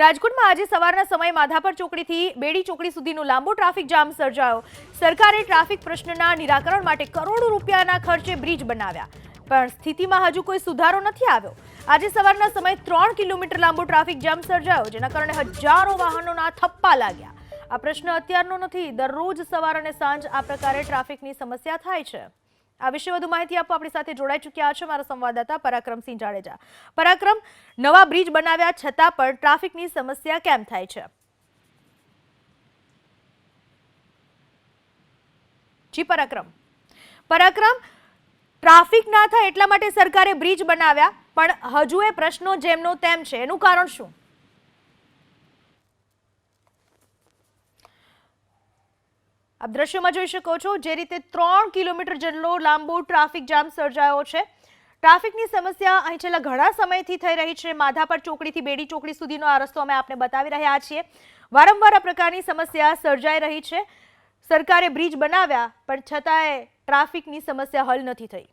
રાજકોટમાં આજે સવારના સમયે માધાપર ચોકડીથી બેડી ચોકડી સુધીનો લાંબો ટ્રાફિક જામ સર્જાયો. સરકારે ટ્રાફિક પ્રશ્નના નિરાકરણ માટે કરોડો રૂપિયાના ખર્ચે બ્રિજ બનાવ્યા. પણ સ્થિતિમાં હજુ કોઈ સુધારો નથી આવ્યો. આજે સવારના સમયે ત્રણ કિલોમીટર લાંબો ટ્રાફિક જામ સર્જાયો, જેના કારણે હજારો વાહનોના થપ્પા લાગ્યા. આ પ્રશ્ન અત્યારનો નથી, દરરોજ સવાર અને સાંજ આ પ્રકારે ટ્રાફિકની સમસ્યા થાય છે. આ વિશે વધુ માહિતી આપવા આપણી સાથે જોડાઈ ચૂક્યા છે મારા સંવાદદાતા પરાક્રમસિંહ જાડેજા. પરાક્રમ, નવા બ્રિજ બનાવ્યા છતાં પણ ટ્રાફિકની સમસ્યા કેમ થાય છે? જી, પરાક્રમ. પરાક્રમ, ટ્રાફિક ના થાય એટલા માટે સરકારે બ્રિજ બનાવ્યા, પણ હજુ એ પ્રશ્નો જેમનો તેમ છે. એનું કારણ શું? આપ દ્રશ્યમાં જોઈ શકો છો જે રીતે ત્રણ કિલોમીટર જેટલો લાંબો ટ્રાફિક જામ સર્જાયો છે. ટ્રાફિકની સમસ્યા અહીં છેલ્લા ઘણા સમયથી થઈ રહી છે. માધાપર ચોકડીથી બેડી ચોકડી સુધીનો આ રસ્તો અમે આપને બતાવી રહ્યા છીએ. વારંવાર આ પ્રકારની સમસ્યા સર્જાઈ રહી છે. સરકારે બ્રિજ બનાવ્યા, પણ છતાંય ટ્રાફિકની સમસ્યા હલ નથી થઈ.